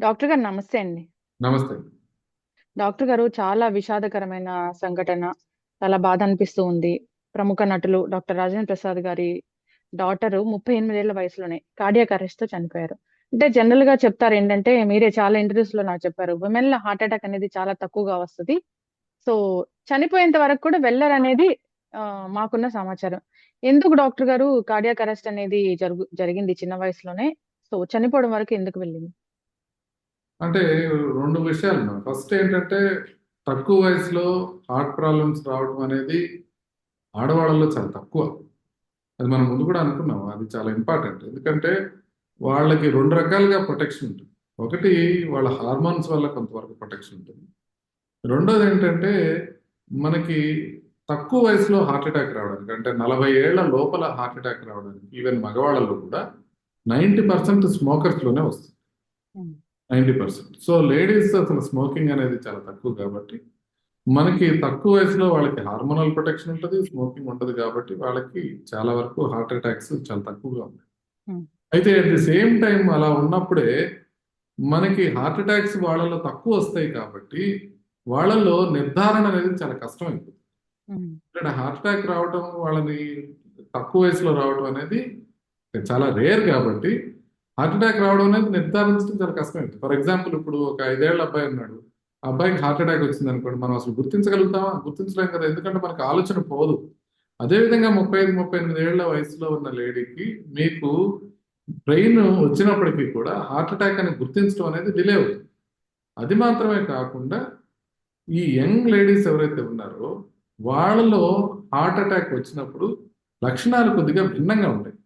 Doctor గారు నమస్తే అండి. నమస్తే. డాక్టర్ గారు చాలా విషాదకరమైన సంఘటన. చాలా బాధ అనిపిస్తూ ఉంది. ప్రముఖ నటులు డాక్టర్ రాజేంద్ర ప్రసాద్ గారి డాటరు 38 ఏళ్ళ వయసులోనే కార్డియాక్ అరెస్ట్‌తో చనిపోయారు. అంటే జనరల్‌గా చెప్తారేంటంటే మీరే చాలా ఇంటర్వ్యూస్‌లో నాకు చెప్పారు. విమెన్‌లో హార్ట్ అటాక్ అనేది చాలా తక్కువగా వస్తది. సో, చనిపోయేంత వరకు కూడా వెళ్ళరనేది ఆహ్, మాకున్న సమాచారం. ఎందుకు డాక్టర్ గారు కార్డియాక్ అరెస్ట్ అనేది జరుగు జరిగింది చిన్న వయసులోనే? సో, చనిపోవడం వరకు ఎందుకు వెళ్ళింది? అంటే రెండు విషయాలు ఫస్ట్ ఏంటంటే తక్కువ వయసులో హార్ట్ ప్రాబ్లమ్స్ రావడం అనేది ఆడవాళ్ళలో చాలా తక్కువ. అది మనం ముందు కూడా అనుకున్నాం. అది చాలా ఇంపార్టెంట్. ఎందుకంటే వాళ్ళకి రెండు రకాలుగా ప్రొటెక్షన్ ఉంటుంది. ఒకటి వాళ్ళ హార్మోన్స్ వల్ల కొంతవరకు ప్రొటెక్షన్ ఉంటుంది. రెండోది ఏంటంటే మనకి తక్కువ వయసులో హార్ట్ అటాక్ రావడానికి అంటే 40 ఏళ్ళ లోపల హార్ట్ అటాక్ రావడానికి ఈవెన్ మగవాళ్ళలో కూడా 90% స్మోకర్స్‌లోనే వస్తుంది. హ్మ్. 90%. సో, లేడీస్ అసలు స్మోకింగ్ అనేది చాలా తక్కువ కాబట్టి, మనకి తక్కువ వయసులో వాళ్ళకి హార్మోనల్ ప్రొటెక్షన్ ఉంటది. స్మోకింగ్ ఉండదు కాబట్టి వాళ్ళకి చాలా వరకు హార్ట్ అటాక్స్ చాలా తక్కువగా ఉన్నాయి. హ్మ్. అయితే అట్ ది సేమ్ టైమ్ అలా ఉన్నప్పుడే మనకి హార్ట్ అటాక్స్ వాళ్ళలో తక్కువ వస్తాయి కాబట్టి, వాళ్ళలో నిర్ధారణ అనేది చాలా. హ్మ్. ఇక్కడ హార్ట్ అటాక్ రావటం వాళ్ళని తక్కువ వయసులో రావటం అనేది చాలా రేర్ కాబట్టి, హార్ట్ అటాక్ రావడం అనేది నిర్ధారించడం చాలా కష్టమైంది. ఫర్ ఎగ్జాంపుల్ ఇప్పుడు ఒక ఐదేళ్ళ అబ్బాయి ఉన్నాడు. ఆ అబ్బాయికి హార్ట్ అటాక్ వచ్చిందనుకోండి. మనం అసలు గుర్తించగలుగుతామా? గుర్తించలేం కదా! ఎందుకంటే మనకు ఆలోచన పోదు. అదే విధంగా 35, 38 ఏళ్ళ వయసులో ఉన్న లేడీకి మీకు బ్రెయిన్ వచ్చినప్పటికీ కూడా హార్ట్ అటాక్ అని గుర్తించడం అనేది డిలే అవుతుంది. అది మాత్రమే కాకుండా ఈ యంగ్ లేడీస్ ఎవరైతే ఉన్నారో వాళ్ళలో హార్ట్ అటాక్ వచ్చినప్పుడు లక్షణాలు కొద్దిగా భిన్నంగా ఉంటాయి.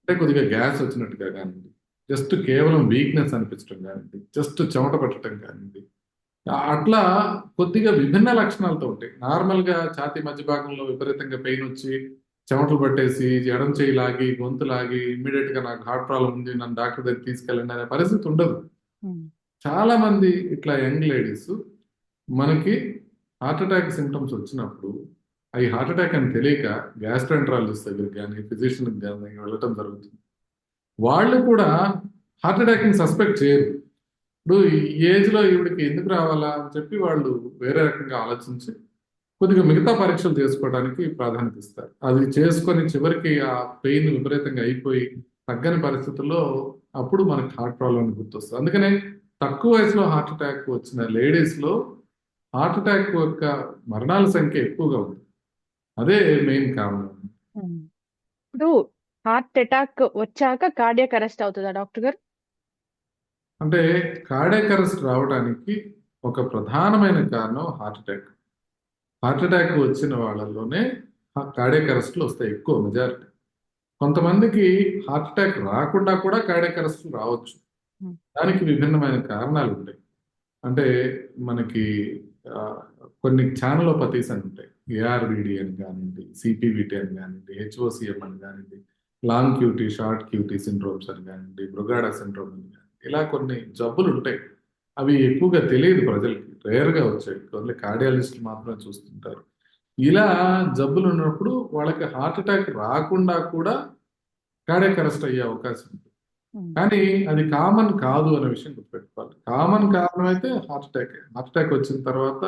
అంటే కొద్దిగా గ్యాస్ వచ్చినట్టుగా కానివ్వండి, జస్ట్ కేవలం వీక్‌నెస్ అనిపించడం కానివ్వండి, జస్ట్ చెమట పట్టడం కానివ్వండి, అట్లా కొద్దిగా విభిన్న లక్షణాలతో ఉంటాయి. నార్మల్‌గా ఛాతీ మధ్య భాగంలో విపరీతంగా పెయిన్ వచ్చి, చెమటలు పట్టేసి, ఎడమ చెయ్యి లాగి, గొంతు లాగి ఇమ్మీడియేట్‌గా నాకు హార్ట్ ప్రాబ్లమ్ ఉంది. నన్ను డాక్టర్ దగ్గరికి తీసుకెళ్ళండి అనే పరిస్థితి ఉండదు. చాలా మంది ఇట్లా యంగ్ లేడీస్ మనకి హార్ట్ అటాక్ సింప్టమ్స్ వచ్చినప్పుడు, అవి హార్ట్ అటాక్ అని తెలియక గ్యాస్ట్రోఎంటరాలజిస్ట్ దగ్గరికి కానీ ఫిజిషియన్‌కి కానీ వెళ్ళటం జరుగుతుంది. వాళ్ళు కూడా హార్ట్ అటాక్‌ని సస్పెక్ట్ చేయరు. ఇప్పుడు ఈ ఏజ్‌లో ఈవిడికి ఎందుకు రావాలా అని చెప్పి వాళ్ళు వేరే రకంగా ఆలోచించి, కొద్దిగా మిగతా పరీక్షలు చేసుకోవడానికి ప్రాధాన్యత ఇస్తారు. అది చేసుకొని చివరికి ఆ పెయిన్ విపరీతంగా అయిపోయి, తగ్గని పరిస్థితుల్లో అప్పుడు మనకు హార్ట్ ప్రాబ్లం గుర్తొస్తుంది అందుకనే తక్కువ వయసులో హార్ట్ అటాక్ వచ్చిన లేడీస్‌లో హార్ట్ అటాక్ యొక్క మరణాల సంఖ్య ఎక్కువగా ఉంది. అదే మెయిన్ కారణం. ఇప్పుడు హార్ట్ అటాక్ వచ్చాక కార్డియాక్ అరెస్ట్ అవుతదా డాక్టర్ గారు? అంటే కార్డియాక్ అరెస్ట్ రావడానికి ఒక ప్రధానమైన కారణం హార్ట్ అటాక్. హార్ట్ అటాక్ వచ్చిన వాళ్ళలోనే కార్డియాక్ అరెస్ట్‌లు వస్తాయి ఎక్కువ మెజారిటీ. కొంతమందికి హార్ట్ అటాక్ రాకుండా కూడా కార్డియాక్ అరెస్ట్‌లు రావచ్చు. దానికి విభిన్నమైన కారణాలు ఉంటాయి. అంటే మనకి కొన్ని ఛానలోపతీస్ అని ఉంటాయి. ఏఆర్‌విడి అని కానివ్వండి, సిపివిటి అని కానివ్వండి, హెచ్ఓసిఎం అని కానివ్వండి, long QT, short QT syndromes అని కానివ్వండి, బ్రుగాడా సిండ్రోమ్ అని కానివ్వండి, ఇలా కొన్ని జబ్బులు ఉంటాయి. అవి ఎక్కువగా తెలియదు ప్రజలకి. రేర్‌గా వచ్చాయి. కొన్ని కార్డియాలజిస్టులు మాత్రమే చూస్తుంటారు. ఇలా జబ్బులు ఉన్నప్పుడు వాళ్ళకి హార్ట్ అటాక్ రాకుండా కూడా కార్డియాక్ అరెస్ట్ అయ్యే అవకాశం ఉంది. Hmm. కానీ అది కామన్ కాదు అనే విషయం గుర్తుపెట్టుకోవాలి. కామన్ కారణం అయితే హార్ట్ అటాక్ హార్ట్ అటాక్ వచ్చిన తర్వాత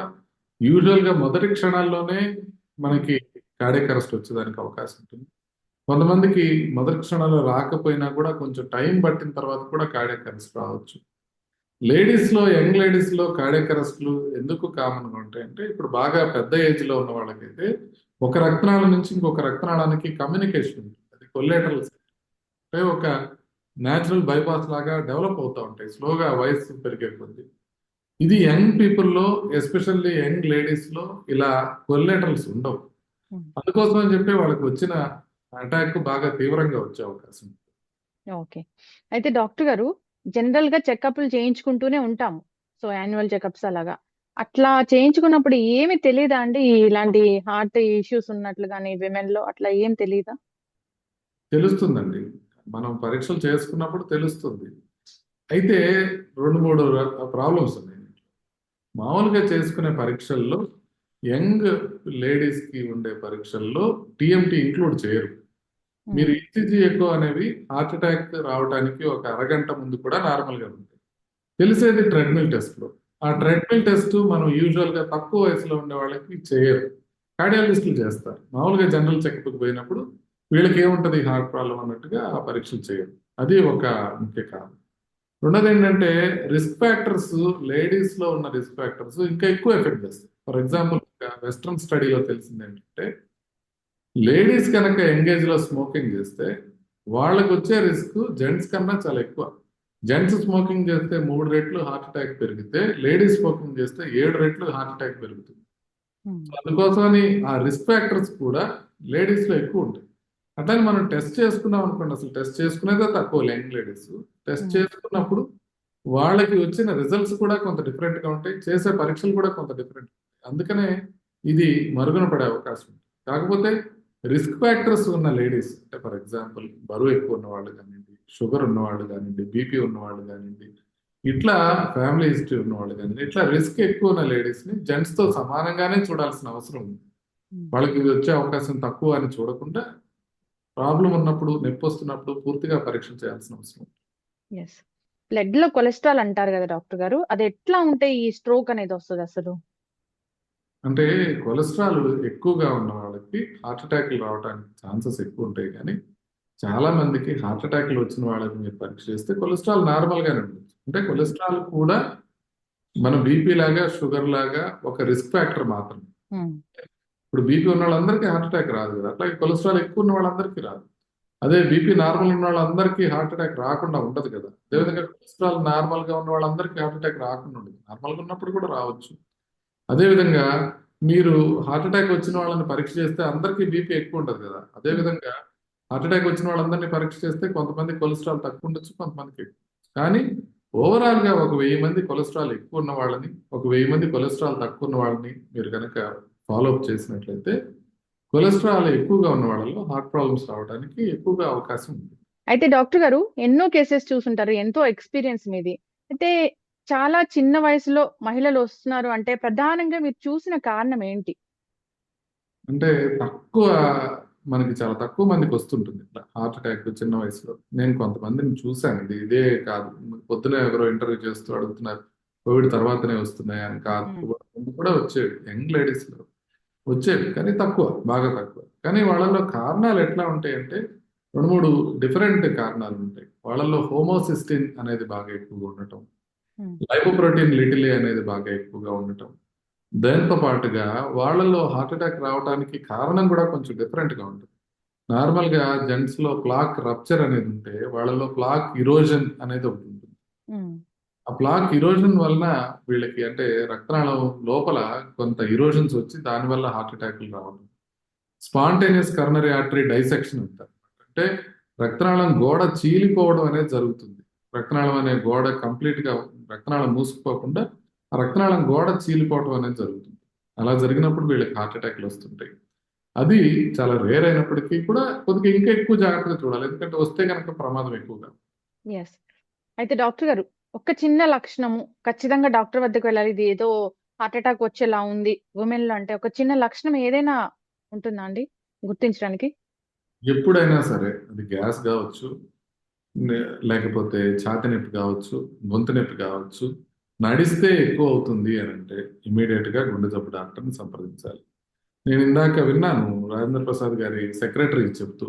యూజువల్‌గా మొదటి క్షణాల్లోనే మనకి కార్డియక్ అరెస్ట్ వచ్చేదానికి అవకాశం ఉంటుంది. కొంతమందికి మొదటి క్షణాల్లో రాకపోయినా కూడా కొంచెం టైం పట్టిన తర్వాత కూడా కార్డియక్ అరెస్ట్ రావచ్చు. లేడీస్‌లో యంగ్ లేడీస్‌లో కార్డియక్ అరెస్ట్‌లు ఎందుకు కామన్‌గా ఉంటాయంటే ఇప్పుడు బాగా పెద్ద ఏజ్‌లో ఉన్న వాళ్ళకైతే ఒక రక్తనాళం నుంచి ఇంకొక రక్తనాళానికి కమ్యూనికేషన్ ఉంటుంది. అది కొల్లేటరల్ అంటే ఒక నేచురల్ బైపాస్ లాగా డెవలప్ అవుతా ఉంటాయి. స్లోగా వయస్సు పెరిగే కొద్దీ. ఇది యంగ్ పీపుల్‌లో ఎస్పెషల్లీ యంగ్ లేడీస్‌లో ఇలా కొల్లేటరల్స్ ఉండవు. హ్మ్. అందుకోసం అని చెప్పి వాళ్ళకి వచ్చిన అటాక్ బాగా తీవ్రంగా వచ్చే అవకాశం. ఓకే. అయితే డాక్టర్ గారు జనరల్‌గా చెకప్‌లు చేయించుకుంటూనే ఉంటాము. సో, యాన్యువల్ చెకప్స్ అలాగా. అట్లా చేయించుకున్నప్పుడు ఏమి తెలీదా అండి? ఇలాంటి హార్ట్ ఇష్యూస్ ఉన్నట్లు గాని విమెన్‌లో అట్లా ఏం తెలీదా? తెలుస్తుందండి. మనం పరీక్షలు చేసుకున్నప్పుడు తెలుస్తుంది. అయితే 2, 3 ర ప్రాబ్లమ్స్ ఉన్నాయి. మామూలుగా చేసుకునే పరీక్షల్లో యంగ్ లేడీస్‌కి ఉండే పరీక్షల్లో టీఎంటీ ఇంక్లూడ్ చేయరు. మీరు ఈసీజీ ఎక్కువ అనేవి హార్ట్ అటాక్ రావడానికి ఒక అరగంట ముందు కూడా నార్మల్గా ఉంటాయి తెలిసేది ట్రెడ్మిల్ టెస్ట్లో ఆ ట్రెడ్మిల్ టెస్ట్ మనం యూజువల్గా తక్కువ వయసులో ఉండే వాళ్ళకి చేయరు కార్డియాలజిస్టులు చేస్తారు మామూలుగా జనరల్ చెకప్కి పోయినప్పుడు వీళ్ళకి ఏముంటది హార్ట్ ప్రాబ్లం అన్నట్టుగా ఆ పరీక్షలు చేయరు. అది ఒక ముఖ్య కారణం. రెండోది ఏంటంటే రిస్క్ ఫ్యాక్టర్స్ లేడీస్లో ఉన్న రిస్క్ ఫ్యాక్టర్స్ ఇంకా ఎక్కువ ఎఫెక్ట్ చేస్తాయి. ఫర్ ఎగ్జాంపుల్ వెస్ట్రన్ స్టడీలో తెలిసింది ఏంటంటే లేడీస్ కనుక ఎంగేజ్లో స్మోకింగ్ చేస్తే వాళ్ళకి వచ్చే రిస్క్ జెంట్స్ కన్నా చాలా ఎక్కువ. జెంట్స్ స్మోకింగ్ చేస్తే మూడు రెట్లు హార్ట్ అటాక్ పెరిగితే లేడీస్ స్మోకింగ్ చేస్తే ఏడు రెట్లు హార్ట్ అటాక్ పెరుగుతుంది. అందుకోసమని ఆ రిస్క్ ఫ్యాక్టర్స్ కూడా లేడీస్లో ఎక్కువ ఉంటాయి. అట్లానే మనం టెస్ట్ చేసుకున్నాం అనుకోండి అసలు టెస్ట్ చేసుకునేదే తక్కువ యంగ్ లేడీస్ టెస్ట్ Hmm. చేసుకున్నప్పుడు వాళ్ళకి వచ్చిన రిజల్ట్స్ కూడా కొంత డిఫరెంట్గా ఉంటాయి చేసే పరీక్షలు కూడా కొంత డిఫరెంట్ అందుకనే ఇది మరుగున పడే అవకాశం ఉంది కాకపోతే రిస్క్ ఫ్యాక్టర్స్ ఉన్న లేడీస్ అంటే ఫర్ ఎగ్జాంపుల్ బరువు ఎక్కువ ఉన్న వాళ్ళు కానివ్వండి షుగర్ ఉన్న వాళ్ళు కానివ్వండి బీపీ ఉన్న వాళ్ళు కానివ్వండి ఇట్లా ఫ్యామిలీ హిస్టరీ ఉన్న వాళ్ళు కానివ్వండి ఇట్లా రిస్క్ ఎక్కువ ఉన్న లేడీస్ని జెంట్స్తో సమానంగానే చూడాల్సిన అవసరం ఉంది ఉమ్. వాళ్ళకి ఇది వచ్చే అవకాశం తక్కువ అని చూడకుండా ప్రాబ్లం ఉన్నప్పుడు నొప్పి వస్తున్నప్పుడు పూర్తిగా పరీక్ష చేయాల్సిన అవసరం బ్లడ్లో కొలెస్ట్రాల్ అంటారు కదా డాక్టర్ గారు అది ఎట్లా ఉంటే ఈ స్ట్రోక్ అనేది వస్తుంది అసలు? అంటే కొలెస్ట్రాల్ ఎక్కువగా ఉన్న వాళ్ళకి హార్ట్ అటాక్లు రావడానికి ఛాన్సెస్ ఎక్కువ ఉంటాయి కానీ చాలా మందికి హార్ట్ అటాక్లు వచ్చిన వాళ్ళకి మీరు పరీక్ష చేస్తే కొలెస్ట్రాల్ నార్మల్ గానే ఉంటుంది. అంటే కొలెస్ట్రాల్ కూడా మన బీపీ లాగా షుగర్ లాగా ఒక రిస్క్ ఫ్యాక్టర్ మాత్రమే. ఉమ్, ఇప్పుడు బీపీ ఉన్న వాళ్ళందరికీ హార్ట్ అటాక్ రాదు కదా. అట్లాగే కొలెస్ట్రాల్ ఎక్కువ ఉన్న వాళ్ళందరికీ రాదు. అదే బీపీ నార్మల్ ఉన్న వాళ్ళందరికీ హార్ట్ అటాక్ రాకుండా ఉండదు కదా. అదేవిధంగా కొలెస్ట్రాల్ నార్మల్గా ఉన్న వాళ్ళందరికీ హార్ట్ అటాక్ రాకుండా ఉండదు. నార్మల్గా ఉన్నప్పుడు కూడా రావచ్చు. అదేవిధంగా మీరు హార్ట్ అటాక్ వచ్చిన వాళ్ళని పరీక్ష చేస్తే అందరికీ బీపీ ఎక్కువ ఉంటుంది కదా. అదేవిధంగా హార్ట్ అటాక్ వచ్చిన వాళ్ళందరినీ పరీక్ష చేస్తే కొంతమంది కొలెస్ట్రాల్ తక్కువ ఉండొచ్చు కొంతమందికి ఎక్కువ. కానీ ఓవరాల్గా ఒక వెయ్యి మంది కొలెస్ట్రాల్ ఎక్కువ ఉన్న వాళ్ళని ఒక వెయ్యి మంది కొలెస్ట్రాల్ తక్కువ ఉన్న వాళ్ళని మీరు కనుక ఫాలో అప్ చేసినట్లయితే కొలెస్ట్రాల్ ఎక్కువగా ఉన్న వాళ్ళలో హార్ట్ ప్రాబ్లమ్స్ రావడానికి ఎక్కువగా అవకాశం ఉంది. అయితే డాక్టర్ గారు ఎన్నో కేసెస్ చూసుంటారు ఎంతో ఎక్స్పీరియన్స్ మీది. అయితే చాలా చిన్న వయసులో మహిళలు వస్తున్నారు అంటే ప్రధానంగా మీరు చూసిన కారణం ఏంటి? అంటే తక్కువ మనకి చాలా తక్కువ మందికి వస్తుంటుంది. ఇట్లా హార్ట్ అటాక్ చిన్న వయసులో. నేను కొంతమందిని చూశాను. ఇది ఇదే కాదు. పొద్దున ఎవరో ఇంటర్వ్యూ చేస్తూ అడుగుతున్నారు కోవిడ్ తర్వాతనే వస్తున్నాయి అని కాదు. కూడా వచ్చేవి యంగ్ లేడీస్లో వచ్చేవి కానీ తక్కువ బాగా తక్కువ. కానీ వాళ్ళలో కారణాలు ఎట్లా ఉంటాయంటే రెండు మూడు డిఫరెంట్ కారణాలు ఉంటాయి. వాళ్ళలో హోమోసిస్టిన్ అనేది బాగా ఎక్కువగా ఉండటం లైపోప్రోటీన్ లిటిలే అనేది బాగా ఎక్కువగా ఉండటం. దాంతో పాటుగా వాళ్ళలో హార్ట్ అటాక్ రావడానికి కారణం కూడా కొంచెం డిఫరెంట్గా ఉంటుంది. నార్మల్గా జెంట్స్లో ప్లాక్ రప్చర్ అనేది ఉంటే వాళ్ళలో ప్లాక్ ఇరోజన్ అనేది ఉంటుంది బ్లాక్ ఇరోజన్ వలన వీళ్ళకి అంటే రక్తనాళం లోపల కొంత ఇరోజన్స్ వచ్చి దాని వల్ల హార్ట్ అటాక్లు రావడం. స్పాంటేనియస్ కర్నరీ ఆర్టరీ డైసెక్షన్ అంటారు. అంటే రక్తనాళం గోడ చీలిపోవడం అనేది జరుగుతుంది. రక్తనాళం అనే గోడ కంప్లీట్గా రక్తనాళం మూసుకుపోకుండా ఆ రక్తనాళం గోడ చీలిపోవడం అనేది జరుగుతుంది. అలా జరిగినప్పుడు వీళ్ళకి హార్ట్ అటాక్లు వస్తుంటాయి. అది చాలా రేర్ అయినప్పటికీ కూడా కొద్దిగా ఇంకా ఎక్కువ జాగ్రత్తగా చూడాలి. ఎందుకంటే వస్తే కనుక ప్రమాదం ఎక్కువగా. అయితే డాక్టర్ గారు ఒక చిన్న లక్షణము. ఖచ్చితంగా డాక్టర్ వద్దకు వెళ్ళాలి. ఇది ఏదో హార్ట్ అటాక్ వచ్చేలా ఉంది. ఉమెన్లో అంటే ఒక చిన్న లక్షణం ఏదైనా ఉంటుందా అండి? గుర్తించడానికి. ఎప్పుడైనా సరే అది గ్యాస్ కావచ్చు లేకపోతే ఛాతి నొప్పి కావచ్చు గొంతు నొప్పి కావచ్చు నడిస్తే ఎక్కువ అవుతుంది అని అంటే ఇమీడియట్గా గుండె జబ్బు డాక్టర్ని సంప్రదించాలి. నేను ఇందాక విన్నాను రాజేంద్ర ప్రసాద్ గారి సెక్రటరీ చెప్తూ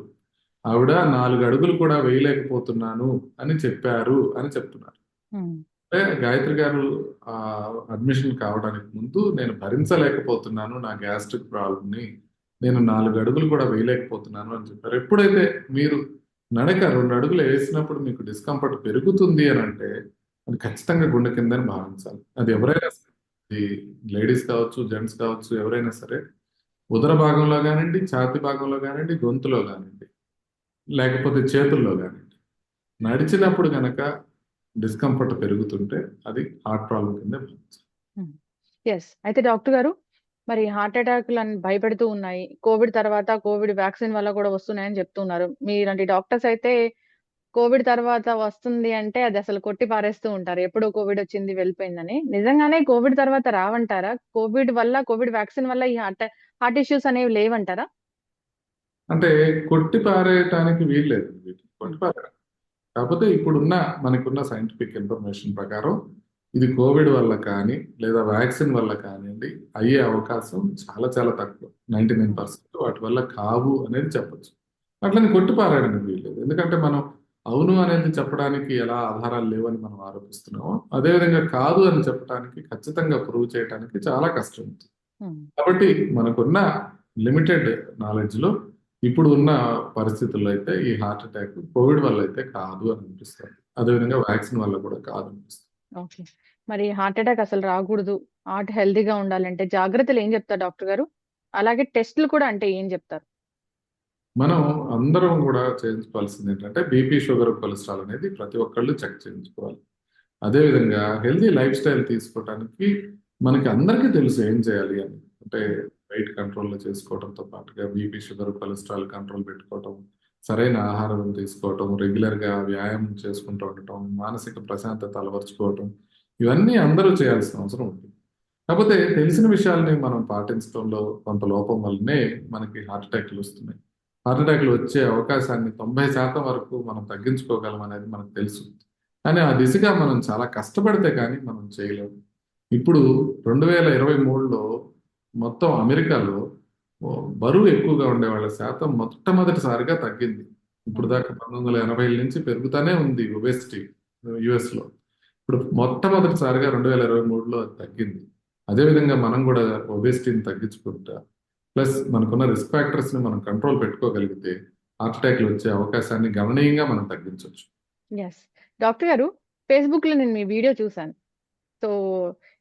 ఆవిడ నాలుగు అడుగులు కూడా వేయలేకపోతున్నాను అని చెప్పారు అని చెప్తున్నారు. అంటే గాయత్రి గారు అడ్మిషన్ కావడానికి ముందు నేను భరించలేకపోతున్నాను నా గ్యాస్ట్రిక్ ప్రాబ్లమ్ని. నేను నాలుగు అడుగులు కూడా వేయలేకపోతున్నాను అని చెప్పారు. ఎప్పుడైతే మీరు నడక రెండు అడుగులు వేసినప్పుడు మీకు డిస్కంఫర్ట్ పెరుగుతుంది అని అంటే అది ఖచ్చితంగా గుండె కిందని భావించాలి. అది ఎవరైనా సరే లేడీస్ కావచ్చు జెంట్స్ కావచ్చు ఎవరైనా సరే ఉదర భాగంలో కానివ్వండి ఛాతి భాగంలో కానివ్వండి గొంతులో కానివ్వండి లేకపోతే చేతుల్లో కానివ్వండి. నడిచినప్పుడు కనుక డిస్కంఫర్ట్ పెరుగుతుంటే అది హార్ట్ ప్రాబ్లం కింద ఎస్ అయితే డాక్టర్ గారు మరి హార్ట్ అటాక్లు అని భయపెడుతూ ఉన్నాయి. కోవిడ్ తర్వాత కోవిడ్ వ్యాక్సిన్ వల్ల కూడా వస్తున్నాయని చెప్తున్నారు. మీలాంటి డాక్టర్స్ అయితే కోవిడ్ తర్వాత వస్తుంది అంటే అది అసలు కొట్టి పారేస్తూ ఉంటారు. ఎప్పుడు కోవిడ్ వచ్చింది వెళ్ళిపోయిందని. నిజంగానే కోవిడ్ తర్వాత రావంటారా? కోవిడ్ వల్ల కోవిడ్ వ్యాక్సిన్ వల్ల ఈ హార్ట్ హార్ట్ ఇష్యూస్ అనేవి లేవంటారా? అంటే కొట్టి పారేయటానికి వీల్లేదు. కొట్టి పారేయడం కాకపోతే ఇప్పుడున్న మనకున్న సైంటిఫిక్ ఇన్ఫర్మేషన్ ప్రకారం ఇది కోవిడ్ వల్ల కానీ లేదా వ్యాక్సిన్ వల్ల కానివ్వండి అయ్యే అవకాశం చాలా చాలా తక్కువ. నైంటీ నైన్ పర్సెంట్ వాటి వల్ల కావు అనేది చెప్పొచ్చు. అట్లని కొట్టిపారాయడానికి వీల్లేదు. ఎందుకంటే మనం అవును అనేది చెప్పడానికి ఎలా ఆధారాలు లేవని మనం ఆరోపిస్తున్నామో అదేవిధంగా కాదు అని చెప్పడానికి ఖచ్చితంగా ప్రూవ్ చేయడానికి చాలా కష్టం. కాబట్టి మనకున్న లిమిటెడ్ నాలెడ్జ్లో ఇప్పుడు ఉన్న పరిస్థితుల్లో అయితే ఈ హార్ట్ అటాక్ కోవిడ్ వల్ల అయితే కాదు అని అనిపిస్తుంది. అదేవిధంగా వ్యాక్సిన్ వల్ల కూడా కాదు అనిపిస్తుంది. ఓకే. మరి హార్ట్ అటాక్ అసలు రాకూడదు. హార్ట్ హెల్తీగా ఉండాలంటే జాగ్రత్తలు ఏం చెప్తారు డాక్టర్ గారు? అలాగే టెస్టులు కూడా అంటే ఏం చెప్తారు? మనం అందరం కూడా చేయించుకోవాల్సింది ఏంటంటే బీపీ షుగర్ కొలెస్ట్రాల్ అనేది ప్రతి ఒక్కళ్ళు చెక్ చేయించుకోవాలి. అదేవిధంగా హెల్తీ లైఫ్ స్టైల్ తీసుకోవడానికి మనకి అందరికీ తెలుసు ఏం చేయాలి అని. అంటే వెయిట్ కంట్రోల్లో చేసుకోవడంతో పాటుగా బీపీ షుగర్ కొలెస్ట్రాల్ కంట్రోల్ పెట్టుకోవటం సరైన ఆహారం తీసుకోవటం రెగ్యులర్గా వ్యాయామం చేసుకుంటూ ఉండటం మానసిక ప్రశాంతత అలవరుచుకోవటం ఇవన్నీ అందరూ చేయాల్సిన అవసరం ఉంది. కాకపోతే తెలిసిన విషయాల్ని మనం పాటించడంలో కొంత లోపం వల్లనే మనకి హార్ట్ అటాక్లు వస్తున్నాయి. హార్ట్ అటాక్లు వచ్చే అవకాశాన్ని తొంభై శాతం వరకు మనం తగ్గించుకోగలం అనేది మనకు తెలుసు. కానీ ఆ దిశగా మనం చాలా కష్టపడితే కానీ మనం చేయలేము. ఇప్పుడు రెండు వేల ఇరవై మూడులో మొత్తం అమెరికాలో బరువు ఎక్కువగా ఉండే వాళ్ళ శాతం మొట్టమొదటిసారిగా తగ్గింది. ఇప్పుడు దాకా పంతొమ్మిది వందల ఎనభై నుంచి పెరుగుతూనే ఉంది ఒబేసిటీ యుఎస్లో ఇప్పుడు మొట్టమొదటిసారిగా రెండు వేల ఇరవై మూడులో అది తగ్గింది. అదేవిధంగా మనం కూడా ఒబేసిటీని తగ్గించుకుంటా ప్లస్ మనకున్న రిస్క్ ఫ్యాక్టర్స్ని మనం కంట్రోల్ పెట్టుకోగలిగితే హార్ట్ అటాక్లు వచ్చే అవకాశాన్ని గణనీయంగా మనం తగ్గించవచ్చు డాక్టర్ గారు ఫేస్బుక్లో నేను మీ వీడియో చూసాను సో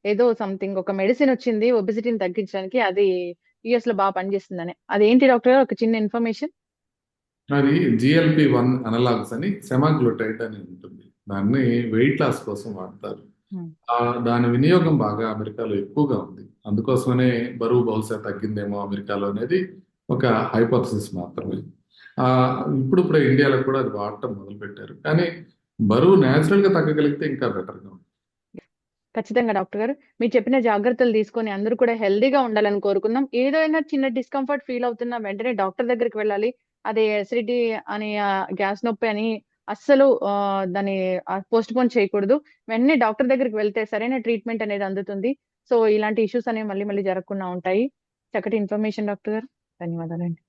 ఏదో సంథింగ్ ఒక మెడిసిన్ వచ్చింది ఒబిసిటీని తగ్గించడానికి అది యుఎస్లో బాగా పనిచేస్తుందని. అదేంటి డాక్టర్ ఒక చిన్న ఇన్ఫర్మేషన్. అది జిఎల్పి వన్ అనలాగ్స్ అని సెమాగ్లూటైడ్ అని ఉంటుంది. దాన్ని వెయిట్ లాస్ కోసం వాడతారు. దాని వినియోగం బాగా అమెరికాలో ఎక్కువగా ఉంది. అందుకోసమనే బరువు బహుశా తగ్గిందేమో అమెరికాలో అనేది ఒక హైపోథసిస్ మాత్రమే. ఆ ఇప్పుడు ఇప్పుడు ఇండియాలో కూడా అది వాడటం మొదలు పెట్టారు కానీ బరువు న్యాచురల్గా తగ్గగలిగితే ఇంకా బెటర్గా ఉంటుంది. ఖచ్చితంగా డాక్టర్ గారు. మీరు చెప్పిన జాగ్రత్తలు తీసుకొని అందరూ కూడా హెల్దీగా ఉండాలని కోరుకుందాం. ఏదైనా చిన్న డిస్కంఫర్ట్ ఫీల్ అవుతున్నా వెంటనే డాక్టర్ దగ్గరికి వెళ్ళాలి. అదే ఎసిడిటీ అని గ్యాస్ నొప్పి అని అస్సలు దాన్ని పోస్ట్ పోన్ చేయకూడదు. వెంటనే డాక్టర్ దగ్గరికి వెళ్తే సరైన ట్రీట్మెంట్ అనేది అందుతుంది. సో ఇలాంటి ఇష్యూస్ అనేవి మళ్ళీ మళ్ళీ జరగకుండా ఉంటాయి. చక్కటి ఇన్ఫర్మేషన్ డాక్టర్ గారు. ధన్యవాదాలండి.